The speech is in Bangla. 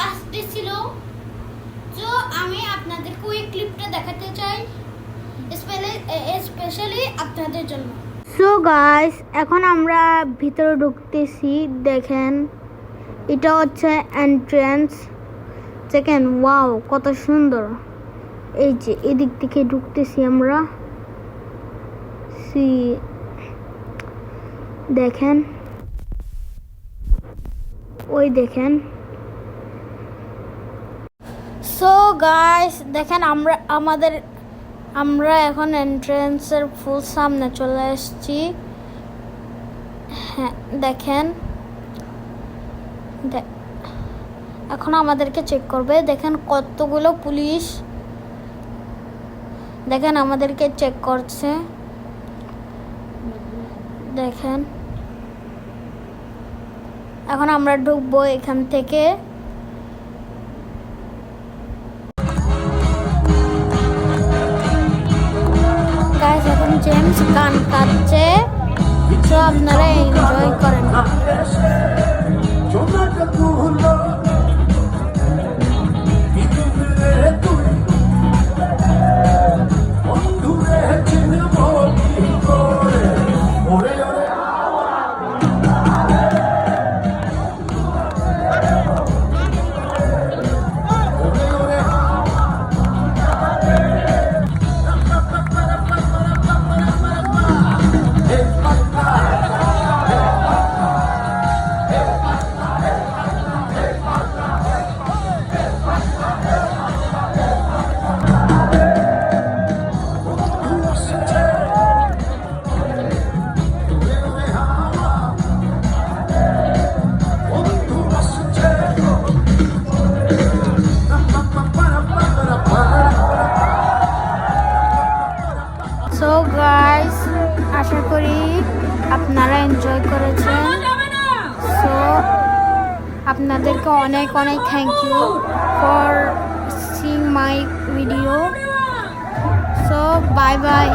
লাস্ট ডে ছিল। তো আমি আপনাদেরকে ক্লিপটা দেখাতে চাই স্পেশালি আপনাদের জন্য। সো গাইস এখন আমরা ভিতরে ঢুকতেছি, দেখেন, এটা হচ্ছে এন্ট্রেন্স দেখেন ওয়াও কত সুন্দর। এই যে, এদিক থেকে ঢুকতেছি আমরা। সি দেখেন। ওই দেখেন। সো গাইস দেখেন আমরা, আমাদের, আমরা এখন এন্ট্রান্সের ফুল সামনে চলে এসেছি। হ্যাঁ দেখেন। এখন আমাদেরকে চেক করবে। দেখেন কতগুলো পুলিশ। দেখেন আমাদেরকে চেক করছে। দেখেন। এখন আমরা ঢুকবো এখান থেকে। জেমস গান কাটছে। তো আপনারা এনজয় করেন। আশা করি আপনারা এনজয় করেছেন। সো আপনাদেরকে অনেক অনেক thank you for seeing my video so bye bye